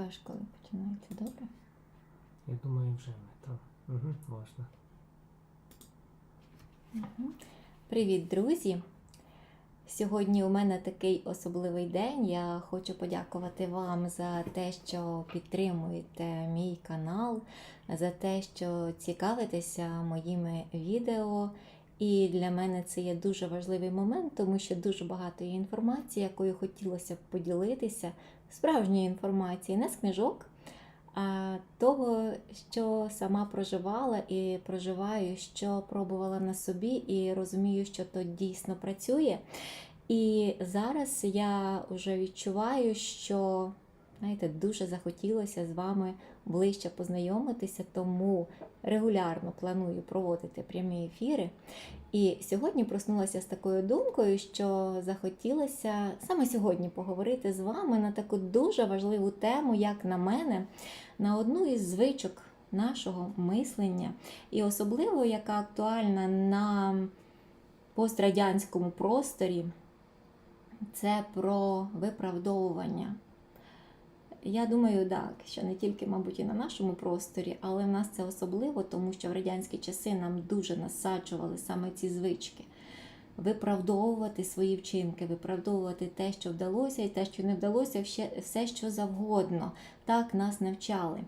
скажеш, коли починається, добре? Я думаю, вже ми там. Угу, можна. Привіт, друзі! Сьогодні у мене такий особливий день. Я хочу подякувати вам за те, що підтримуєте мій канал, за те, що цікавитеся моїми відео. І для мене це є дуже важливий момент, тому що дуже багато є інформації, якою хотілося б поділитися, справжньої інформації, не з книжок, а того, що сама проживала і проживаю, що пробувала на собі, і розумію, що то дійсно працює. І зараз я вже відчуваю, що знаєте, дуже захотілося з вами ближче познайомитися, тому регулярно планую проводити прямі ефіри. І сьогодні проснулася з такою думкою, що захотілося саме сьогодні поговорити з вами на таку дуже важливу тему, як на мене, на одну із звичок нашого мислення, і особливо яка актуальна на пострадянському просторі, це про виправдовування. Я думаю, так, що не тільки, мабуть, і на нашому просторі, але в нас це особливо, тому що в радянські часи нам дуже насаджували саме ці звички. Виправдовувати свої вчинки, виправдовувати те, що вдалося, і те, що не вдалося, все, що завгодно. Так нас навчали.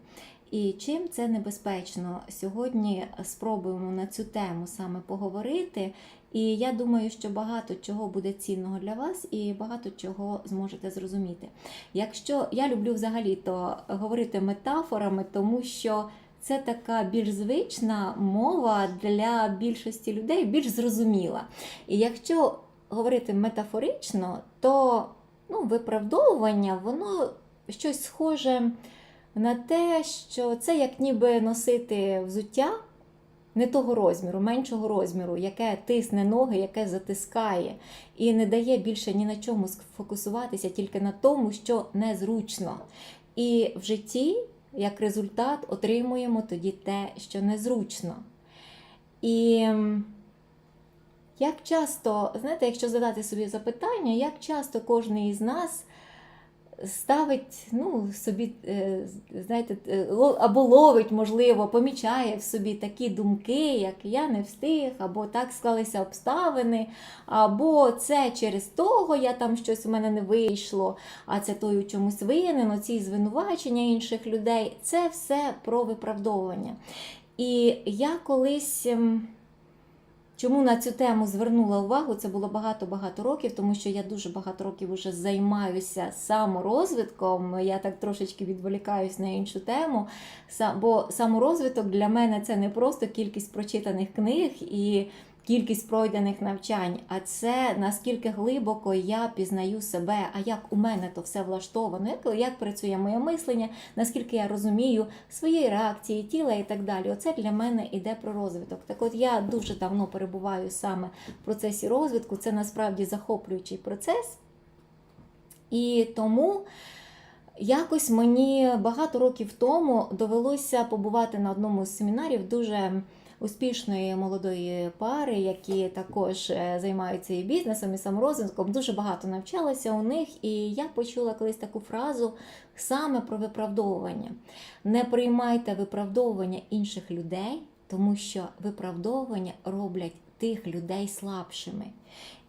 І чим це небезпечно? Сьогодні спробуємо на цю тему саме поговорити. І я думаю, що багато чого буде цінного для вас, і багато чого зможете зрозуміти. Якщо я люблю взагалі то говорити метафорами, тому що це така більш звична мова для більшості людей, більш зрозуміла. І якщо говорити метафорично, то ну, виправдовування, воно щось схоже на те, що це як ніби носити взуття не того розміру, меншого розміру, яке тисне ноги, яке затискає, і не дає більше ні на чому сфокусуватися, тільки на тому, що незручно. І в житті, як результат, отримуємо тоді те, що незручно. І як часто, знаєте, якщо задати собі запитання, як часто кожен із нас ставить ну, собі, знаєте, або ловить, можливо, помічає в собі такі думки, як я не встиг, або так склалися обставини, або це через того я там щось у мене не вийшло, а це той у чомусь винен, оці звинувачення інших людей. Це все про виправдовування. І я колись. Чому на цю тему звернула увагу? Це було багато-багато років, тому що я дуже багато років вже займаюся саморозвитком. Я так трошечки відволікаюсь на іншу тему. Бо саморозвиток для мене це не просто кількість прочитаних книг і кількість пройдених навчань, а це наскільки глибоко я пізнаю себе, а як у мене то все влаштовано, як, як працює моє мислення, наскільки я розумію свої реакції тіла і так далі. Оце для мене іде про розвиток. Так от я дуже давно перебуваю саме в процесі розвитку, це насправді захоплюючий процес. І тому. Якось мені багато років тому довелося побувати на одному з семінарів дуже успішної молодої пари, які також е, займаються і бізнесом, і саморозвитком. Дуже багато навчалася у них, і я почула колись таку фразу саме про виправдовування. Не приймайте виправдовування інших людей, тому що виправдовування роблять тих людей слабшими.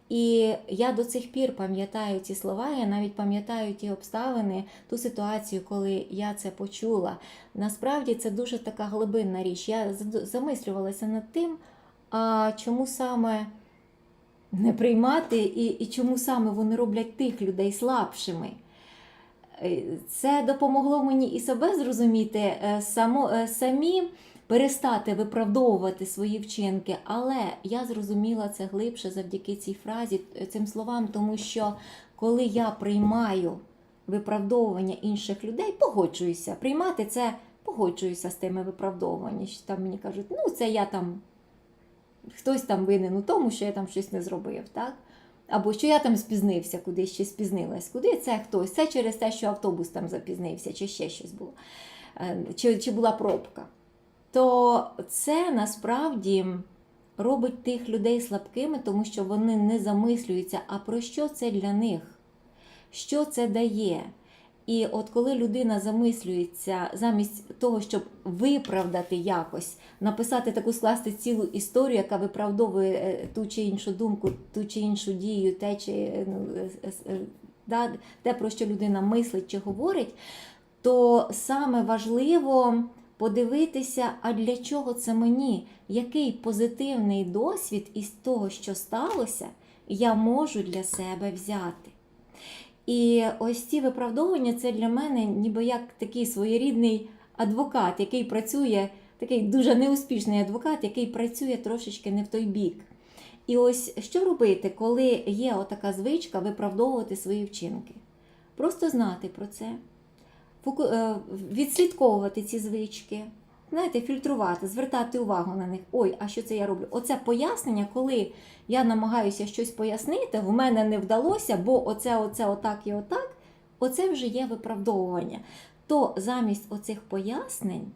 І я до цих пір пам'ятаю ці слова, я навіть пам'ятаю ті обставини, ту ситуацію, коли я це почула. Насправді це дуже така глибинна річ. Я замислювалася над тим, а чому саме не приймати і, і чому саме вони роблять тих людей слабшими. Е, це допомогло мені і себе зрозуміти е, само, е, самі перестати виправдовувати свої вчинки, але я зрозуміла це глибше завдяки цій фразі, цим словам, тому що коли я приймаю виправдовування інших людей, погоджуюся. Приймати це погоджуюся з тими виправдовуваннями. Що там мені кажуть, ну це я там хтось там винен у тому, що я там щось не зробив. так? Або що я там спізнився, куди ще спізнилась, куди це хтось. Це через те, що автобус там запізнився, чи ще щось було, чи, чи була пробка то це насправді робить тих людей слабкими, тому що вони не замислюються, а про що це для них, що це дає. І от коли людина замислюється замість того, щоб виправдати якось, написати таку скласти цілу історію, яка виправдовує е, ту чи іншу думку, ту чи іншу дію, те, чи, е, ну, е, да, те, про що людина мислить чи говорить, то саме важливо подивитися, а для чого це мені, який позитивний досвід із того, що сталося, я можу для себе взяти. І ось ці виправдовування це для мене ніби як такий своєрідний адвокат, який працює, такий дуже неуспішний адвокат, який працює трошечки не в той бік. І ось що робити, коли є отака звичка виправдовувати свої вчинки? Просто знати про це, відслідковувати ці звички, знаєте, фільтрувати, звертати увагу на них. Ой, а що це я роблю? Оце пояснення, коли я намагаюся щось пояснити, в мене не вдалося, бо оце, оце, отак і отак, оце вже є виправдовування. То замість оцих пояснень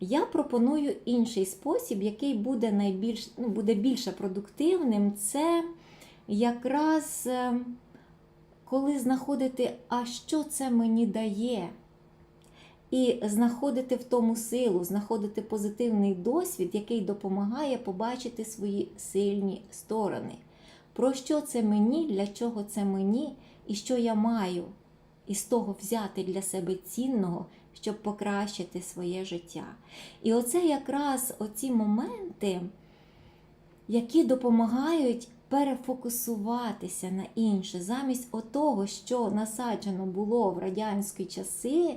я пропоную інший спосіб, який буде найбільш, ну, буде більше продуктивним. Це якраз е, коли знаходити, а що це мені дає. І знаходити в тому силу, знаходити позитивний досвід, який допомагає побачити свої сильні сторони. Про що це мені, для чого це мені, і що я маю із того взяти для себе цінного, щоб покращити своє життя. І оце якраз оці моменти, які допомагають перефокусуватися на інше, замість отого, що насаджено було в радянські часи.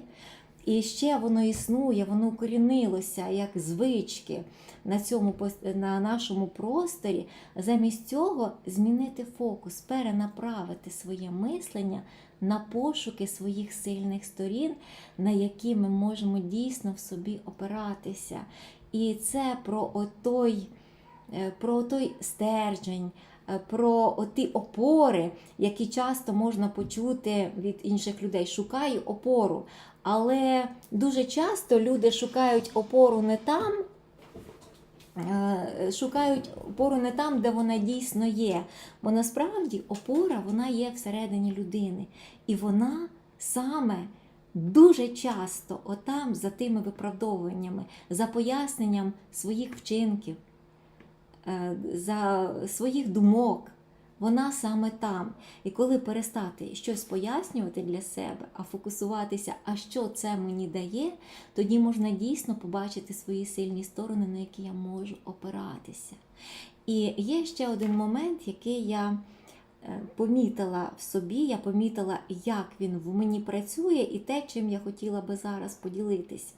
І ще воно існує, воно укорінилося як звички на, цьому, на нашому просторі. Замість цього змінити фокус, перенаправити своє мислення на пошуки своїх сильних сторін, на які ми можемо дійсно в собі опиратися. І це про отой, е, про той стержень, про оті опори, які часто можна почути від інших людей. Шукаю опору. Але дуже часто люди шукають опору не там, е, шукають опору не там, де вона дійсно є. Бо насправді опора вона є всередині людини. І вона саме дуже часто отам за тими виправдовуваннями, за поясненням своїх вчинків, е, за своїх думок. Вона саме там. І коли перестати щось пояснювати для себе, а фокусуватися, а що це мені дає, тоді можна дійсно побачити свої сильні сторони, на які я можу опиратися. І є ще один момент, який я е, помітила в собі, я помітила, як він в мені працює, і те, чим я хотіла би зараз поділитись.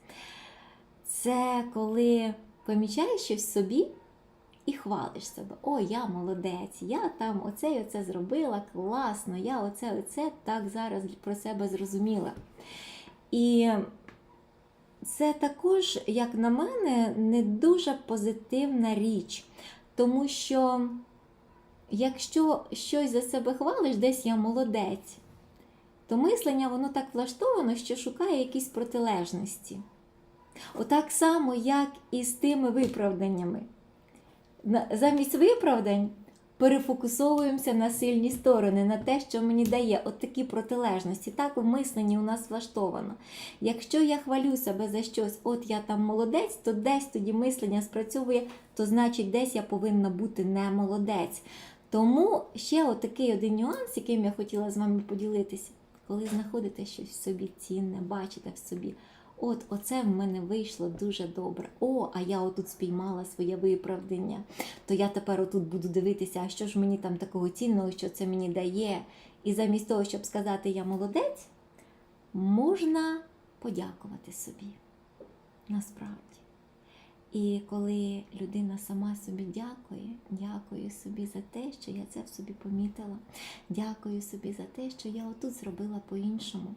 Це коли помічаєш щось собі і хвалиш себе. О, я молодець, я там оце і оце зробила, класно, я оце, оце так зараз про себе зрозуміла. І це також, як на мене, не дуже позитивна річ, тому що якщо щось за себе хвалиш, десь я молодець, то мислення воно так влаштовано, що шукає якісь протилежності. Отак само, як і з тими виправданнями. Замість виправдань перефокусовуємося на сильні сторони, на те, що мені дає от такі протилежності. Так в мисленні у нас влаштовано. Якщо я хвалю себе за щось, от я там молодець, то десь тоді мислення спрацьовує, то значить десь я повинна бути не молодець. Тому ще отакий один нюанс, яким я хотіла з вами поділитися, коли знаходите щось в собі цінне, бачите в собі. От, оце в мене вийшло дуже добре. О, а я отут спіймала своє виправдання. То я тепер отут буду дивитися, а що ж мені там такого цінного, що це мені дає. І замість того, щоб сказати я молодець, можна подякувати собі. Насправді. І коли людина сама собі дякує, дякую собі за те, що я це в собі помітила. Дякую собі за те, що я отут зробила по-іншому,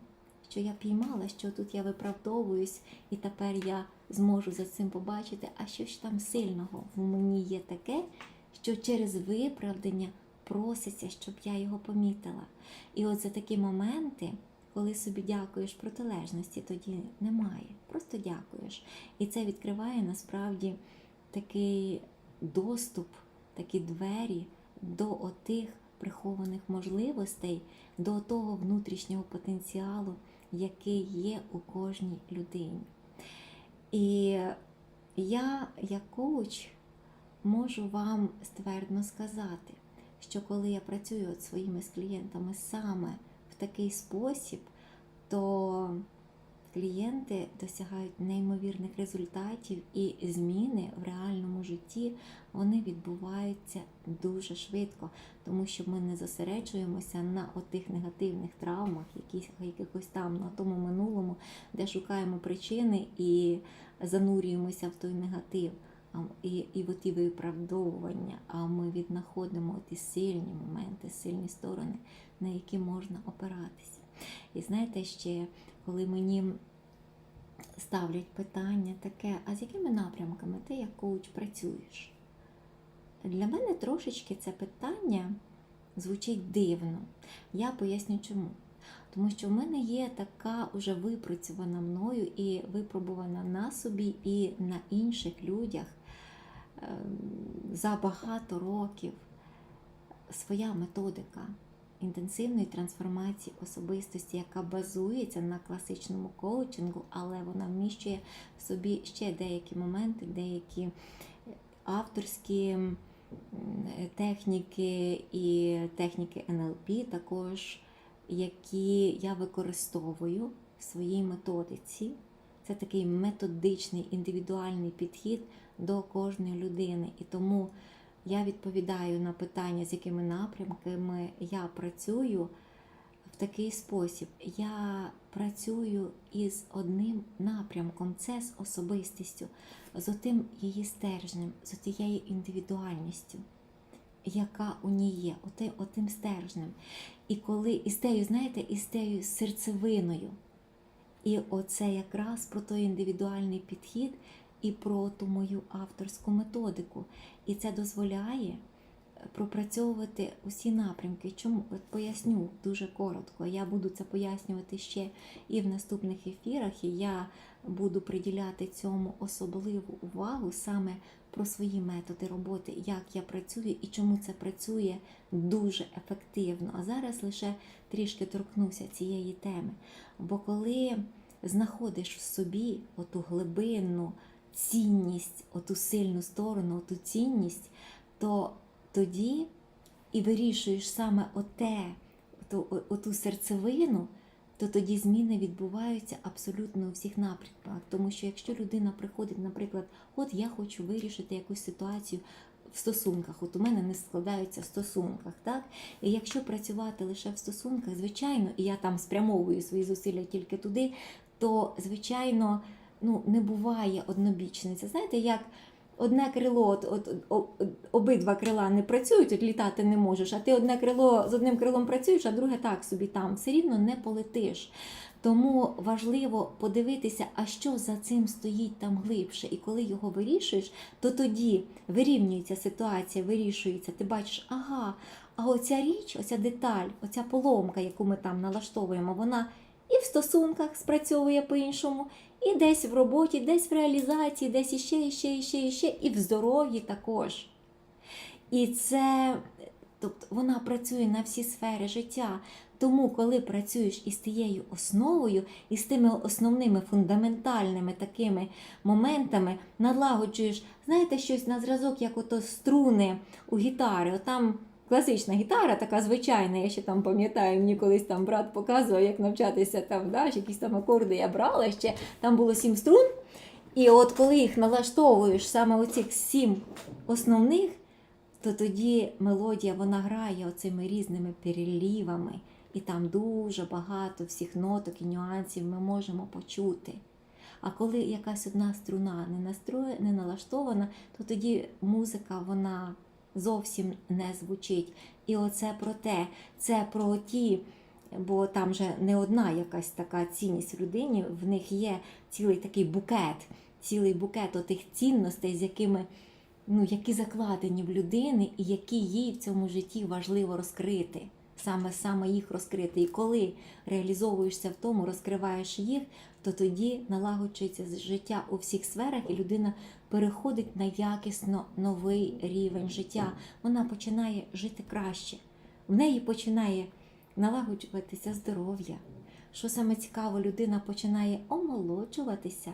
що я піймала, що тут я виправдовуюсь, і тепер я зможу за цим побачити, а що ж там сильного в мені є таке, що через виправдання проситься, щоб я його помітила. І от за такі моменти, коли собі дякуєш протилежності, тоді немає. Просто дякуєш. І це відкриває насправді такий доступ, такі двері до отих прихованих можливостей, до того внутрішнього потенціалу, який є у кожній людині. І я, як коуч, можу вам ствердно сказати, що коли я працюю от своїми з клієнтами саме в такий спосіб, то клієнти досягають неймовірних результатів і зміни в реальному житті вони відбуваються дуже швидко, тому що ми не зосереджуємося на отих негативних травмах, якісь, якихось там на тому минулому, де шукаємо причини і занурюємося в той негатив. І, і ті виправдовування, а ми віднаходимо ті сильні моменти, сильні сторони, на які можна опиратися. І знаєте, ще коли мені ставлять питання таке, а з якими напрямками ти як коуч працюєш? Для мене трошечки це питання звучить дивно. Я поясню чому. Тому що в мене є така уже випрацьована мною і випробувана на собі і на інших людях ем, за багато років своя методика інтенсивної трансформації особистості, яка базується на класичному коучингу, але вона вміщує в собі ще деякі моменти, деякі авторські техніки і техніки НЛП також, які я використовую в своїй методиці. Це такий методичний індивідуальний підхід до кожної людини. І тому я відповідаю на питання, з якими напрямками я працюю в такий спосіб. Я працюю із одним напрямком, це з особистістю, з отим її стержнем, з тією індивідуальністю, яка у ній є, отим, отим стержнем. І коли із тею, знаєте, із тею серцевиною. І оце якраз про той індивідуальний підхід і про ту мою авторську методику. І це дозволяє пропрацьовувати усі напрямки. Чому От поясню дуже коротко. Я буду це пояснювати ще і в наступних ефірах, і я буду приділяти цьому особливу увагу саме про свої методи роботи, як я працюю і чому це працює дуже ефективно. А зараз лише трішки торкнуся цієї теми. Бо коли знаходиш в собі оту глибинну цінність, оту сильну сторону, оту цінність, то тоді і вирішуєш саме оте, оту, оту серцевину, то тоді зміни відбуваються абсолютно у всіх напрямках. Тому що якщо людина приходить, наприклад, от я хочу вирішити якусь ситуацію в стосунках, от у мене не складаються в стосунках, так? І якщо працювати лише в стосунках, звичайно, і я там спрямовую свої зусилля тільки туди, то звичайно ну, не буває однобічниця. Знаєте, як одне крило, от, от, обидва крила не працюють, от літати не можеш, а ти одне крило з одним крилом працюєш, а друге так собі там. Все рівно не полетиш. Тому важливо подивитися, а що за цим стоїть там глибше. І коли його вирішуєш, то тоді вирівнюється ситуація, вирішується. Ти бачиш, ага, а оця річ, оця деталь, оця поломка, яку ми там налаштовуємо, вона і в стосунках спрацьовує по-іншому, і десь в роботі, десь в реалізації, десь іще, іще, іще, іще, і в здоров'ї також. І це, тобто вона працює на всі сфери життя. Тому, коли працюєш із тією основою, і з тими основними фундаментальними такими моментами, налагоджуєш, знаєте, щось на зразок, як ото струни у гітари. Отам класична гітара, така звичайна, я ще там пам'ятаю, мені колись там брат показував, як навчатися там, да, якісь там акорди я брала ще, там було сім струн. І от коли їх налаштовуєш саме оцих сім основних, то тоді мелодія вона грає оцими різними перелівами, і там дуже багато всіх ноток і нюансів ми можемо почути. А коли якась одна струна не настроє, не налаштована, то тоді музика вона зовсім не звучить. І оце про те, це про ті, бо там же не одна якась така цінність в людині, в них є цілий такий букет, цілий букет отих цінностей, з якими ну, які закладені в людини, і які їй в цьому житті важливо розкрити. Саме саме їх розкрити. І коли реалізовуєшся в тому, розкриваєш їх, то тоді налагоджується життя у всіх сферах, і людина переходить на якісно новий рівень життя. Вона починає жити краще. В неї починає налагоджуватися здоров'я, що саме цікаво, людина починає омолоджуватися,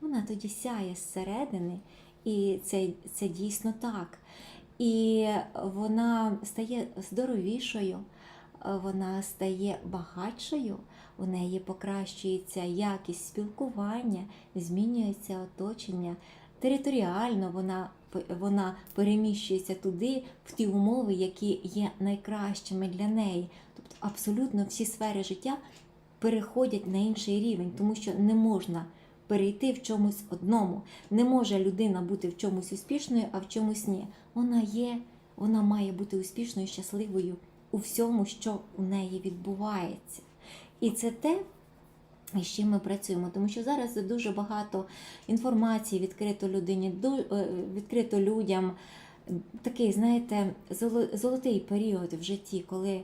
вона тоді сяє зсередини, і це, це дійсно так. І вона стає здоровішою, вона стає багатшою, у неї покращується якість спілкування, змінюється оточення. Територіально вона, вона переміщується туди, в ті умови, які є найкращими для неї. Тобто абсолютно всі сфери життя переходять на інший рівень, тому що не можна перейти в чомусь одному. Не може людина бути в чомусь успішною, а в чомусь ні. Вона є, вона має бути успішною, щасливою у всьому, що у неї відбувається. І це те, з чим ми працюємо, тому що зараз дуже багато інформації відкрито людині, е, відкрито людям. Такий, знаєте, золотий період в житті, коли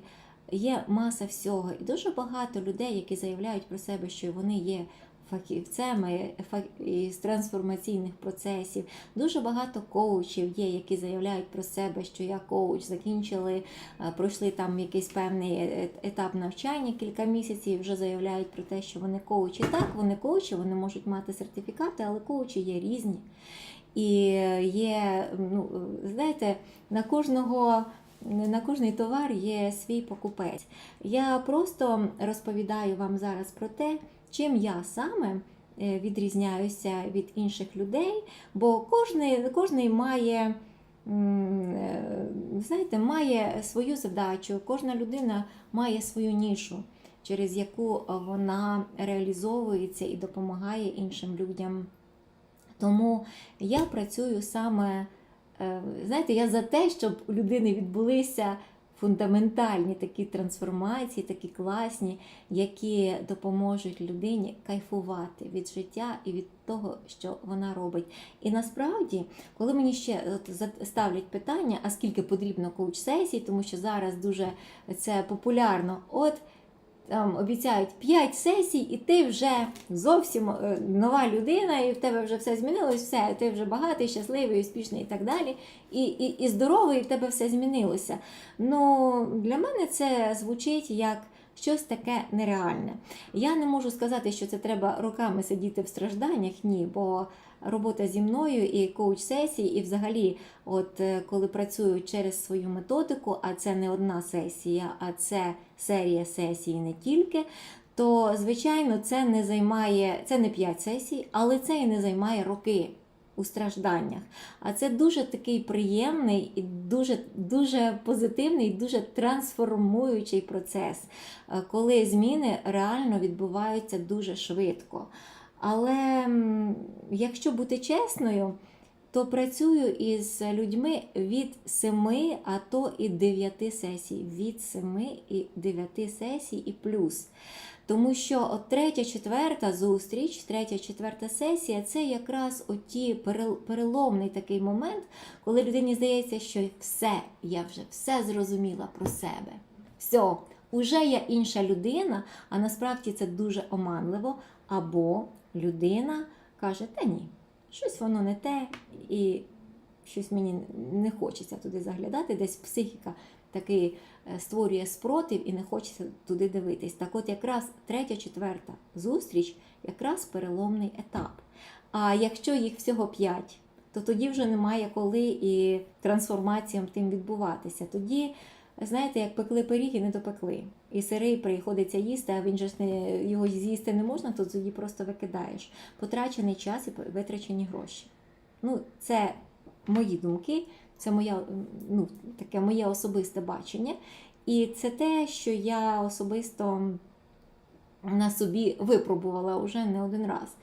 є маса всього, і дуже багато людей, які заявляють про себе, що вони є фахівцями фах- із трансформаційних процесів. Дуже багато коучів є, які заявляють про себе, що я коуч, закінчили, е, пройшли там якийсь певний е- етап навчання, кілька місяців, і вже заявляють про те, що вони коучі. Так, вони коучі, вони можуть мати сертифікати, але коучі є різні. І є, ну, знаєте, на кожного. На кожний товар є свій покупець. Я просто розповідаю вам зараз про те, чим я саме е, відрізняюся від інших людей, бо кожний, кожний має, е, знаєте, має свою задачу, кожна людина має свою нішу, через яку вона реалізовується і допомагає іншим людям. Тому я працюю саме, е, знаєте, я за те, щоб у людини відбулися фундаментальні такі трансформації, такі класні, які допоможуть людині кайфувати від життя і від того, що вона робить. І насправді, коли мені ще ставлять питання, а скільки потрібно коуч-сесій, тому що зараз дуже це популярно. От там обіцяють 5 сесій, і ти вже зовсім е, нова людина, і в тебе вже все змінилось, все, ти вже багатий, щасливий, успішний і так далі. І, і, і здоровий, і в тебе все змінилося. Ну, для мене це звучить як щось таке нереальне. Я не можу сказати, що це треба роками сидіти в стражданнях, ні, бо робота зі мною і коуч-сесії, і взагалі, от е, коли працюю через свою методику, а це не одна сесія, а це серія сесій не тільки. То, звичайно, це не займає, це не 5 сесій, але це і не займає роки у стражданнях. А це дуже такий приємний і дуже, дуже позитивний, і дуже трансформуючий процес, е, коли зміни реально відбуваються дуже швидко. Але якщо бути чесною, то працюю із людьми від 7, а то і 9 сесій. Від 7 і 9 сесій і плюс. Тому що от третя, четверта зустріч, третя, четверта сесія це якраз оті переломний такий момент, коли людині здається, що все, я вже все зрозуміла про себе. Все, уже я інша людина, а насправді це дуже оманливо. Або людина каже, та ні, щось воно не те, і щось мені не хочеться туди заглядати, десь психіка такий створює спротив і не хочеться туди дивитись. Так от якраз третя, четверта зустріч якраз переломний етап. А якщо їх всього п'ять, то тоді вже немає коли і трансформаціям тим відбуватися. Тоді, знаєте, як пекли пиріг і не допекли. І сирий приходиться їсти, а він же не його з'їсти не можна, то тоді просто викидаєш. Потрачений час і витрачені гроші. Ну, це мої думки, це моя, ну, таке моє особисте бачення. І це те, що я особисто на собі випробувала вже не один раз.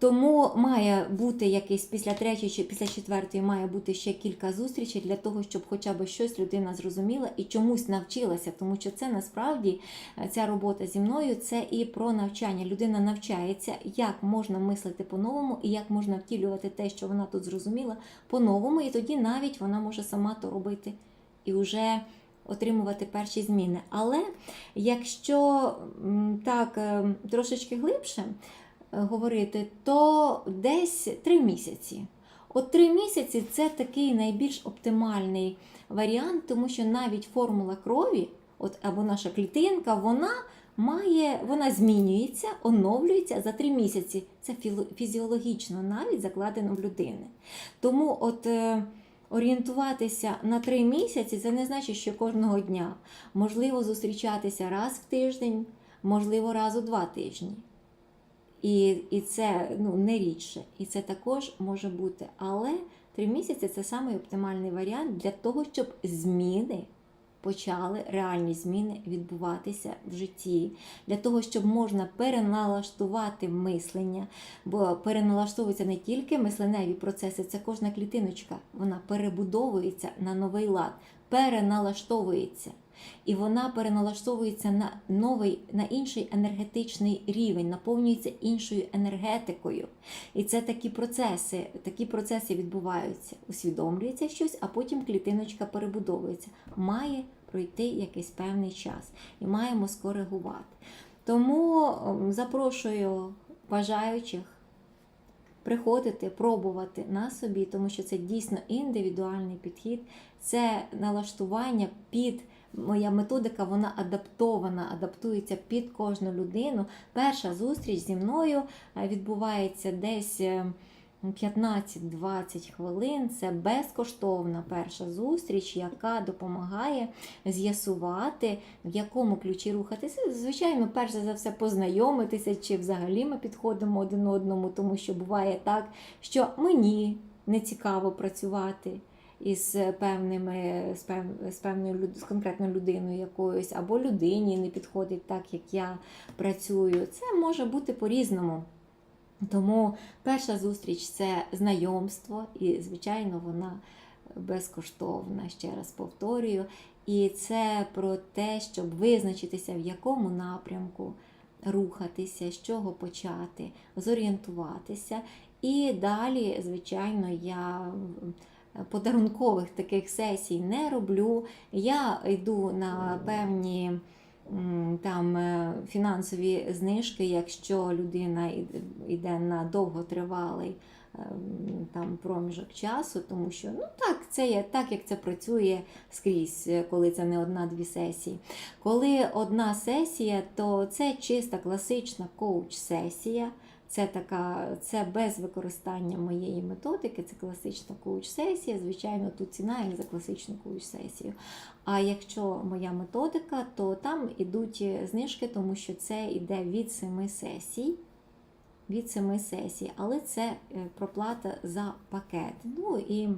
Тому має бути якийсь після третьої чи після четвертої має бути ще кілька зустрічей для того, щоб хоча б щось людина зрозуміла і чомусь навчилася, тому що це насправді е, ця робота зі мною це і про навчання. Людина навчається, як можна мислити по-новому і як можна втілювати те, що вона тут зрозуміла, по-новому, і тоді навіть вона може сама то робити і вже отримувати перші зміни. Але якщо так е, трошечки глибше говорити, то десь три місяці. От три місяці це такий найбільш оптимальний варіант, тому що навіть формула крові, от або наша клітинка, вона має, вона змінюється, оновлюється за три місяці. Це фізіологічно навіть закладено в людини. Тому от. е, Орієнтуватися на три місяці це не значить, що кожного дня. Можливо, зустрічатися раз в тиждень, можливо, раз у два тижні. І, і це ну, не рідше. І це також може бути. Але три місяці це самий оптимальний варіант для того, щоб зміни почали, реальні зміни відбуватися в житті. Для того, щоб можна переналаштувати мислення, бо переналаштовуються не тільки мисленеві процеси, це кожна клітиночка. Вона перебудовується на новий лад, переналаштовується. І вона переналаштовується на новий, на інший енергетичний рівень, наповнюється іншою енергетикою. І це такі процеси, такі процеси відбуваються. Усвідомлюється щось, а потім клітиночка перебудовується. Має пройти якийсь певний час і маємо скоригувати. Тому ем, запрошую бажаючих приходити, пробувати на собі, тому що це дійсно індивідуальний підхід, це налаштування під. Моя методика вона адаптована, адаптується під кожну людину. Перша зустріч зі мною е, відбувається десь е, 15-20 хвилин. Це безкоштовна перша зустріч, яка допомагає з'ясувати, в якому ключі рухатися. Звичайно, перш за все познайомитися, чи взагалі ми підходимо один одному, тому що буває так, що мені не цікаво працювати. Із певними з, пев, з певною з конкретною людиною якоюсь, або людині не підходить так, як я працюю. Це може бути по-різному. Тому перша зустріч це знайомство, і, звичайно, вона безкоштовна, ще раз повторюю. І це про те, щоб визначитися, в якому напрямку рухатися, з чого почати, зорієнтуватися. І далі, звичайно, я подарункових таких сесій не роблю. Я йду на певні там е, фінансові знижки, якщо людина йде на довготривалий ем, там проміжок часу, тому що ну так, це є так, як це працює скрізь, е, коли це не одна-дві сесії. Коли одна сесія, то це чиста класична коуч-сесія. Це така, це без використання моєї методики, це класична коуч-сесія. Звичайно, тут ціна як за класичну коуч-сесію. А якщо моя методика, то там ідуть знижки, тому що це йде від семи сесій. Від семи сесій, але це е, проплата за пакет. Ну і,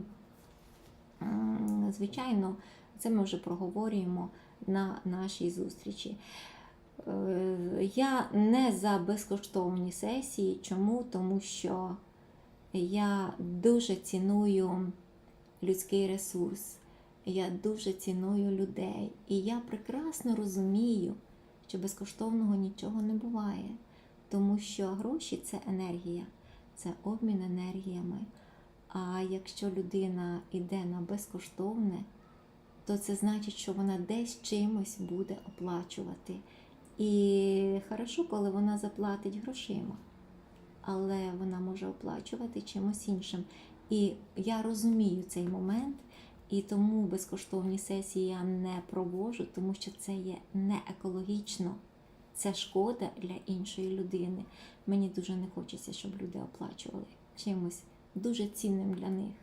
звичайно, це ми вже проговорюємо на нашій зустрічі. Я не за безкоштовні сесії. Чому? Тому що я дуже ціную людський ресурс, я дуже ціную людей. І я прекрасно розумію, що безкоштовного нічого не буває, тому що гроші це енергія, це обмін енергіями. А якщо людина йде на безкоштовне, то це значить, що вона десь чимось буде оплачувати. І хорошо, коли вона заплатить грошима, але вона може оплачувати чимось іншим. І я розумію цей момент, і тому безкоштовні сесії я не проводжу, тому що це є не екологічно, це шкода для іншої людини. Мені дуже не хочеться, щоб люди оплачували чимось дуже цінним для них.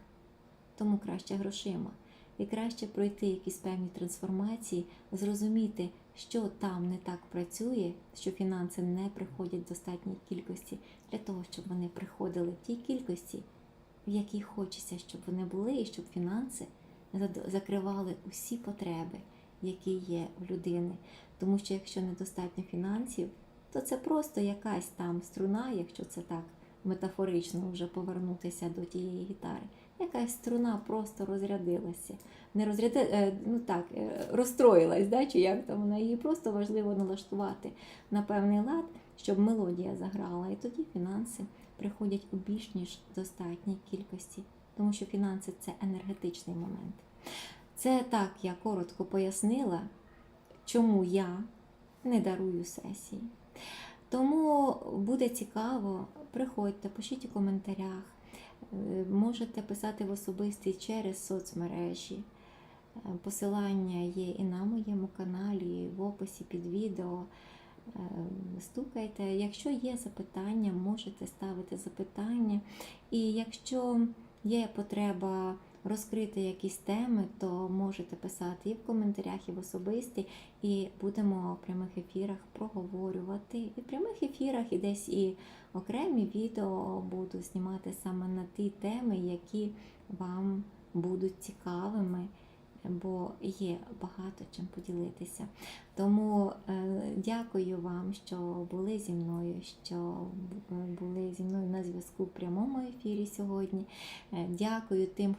Тому краще грошима. І краще пройти якісь певні трансформації, зрозуміти, що там не так працює, що фінанси не приходять в достатній кількості для того, щоб вони приходили в тій кількості, в якій хочеться, щоб вони були, і щоб фінанси закривали усі потреби, які є в людини. Тому що якщо недостатньо фінансів, то це просто якась там струна, якщо це так метафорично вже повернутися до тієї гітари. Якась струна просто розрядилася. Не розряди, е, ну так, е, розстроїлась, да, чи як там вона її просто важливо налаштувати на певний лад, щоб мелодія заграла. І тоді фінанси приходять у більш ніж достатній кількості, тому що фінанси це енергетичний момент. Це так я коротко пояснила, чому я не дарую сесії. Тому буде цікаво, приходьте, пишіть у коментарях. Можете писати в особистий через соцмережі. Е, Посилання є і на моєму каналі, і в описі під відео. Е, Стукайте. Якщо є запитання, можете ставити запитання. І якщо є потреба розкрити якісь теми, то можете писати і в коментарях, і в особисті, і будемо в прямих ефірах проговорювати. І в прямих ефірах і десь і окремі відео буду знімати саме на ті теми, які вам будуть цікавими, бо є багато чим поділитися. Тому е, дякую вам, що були зі мною, що були зі мною на зв'язку в прямому ефірі сьогодні. Е, дякую тим,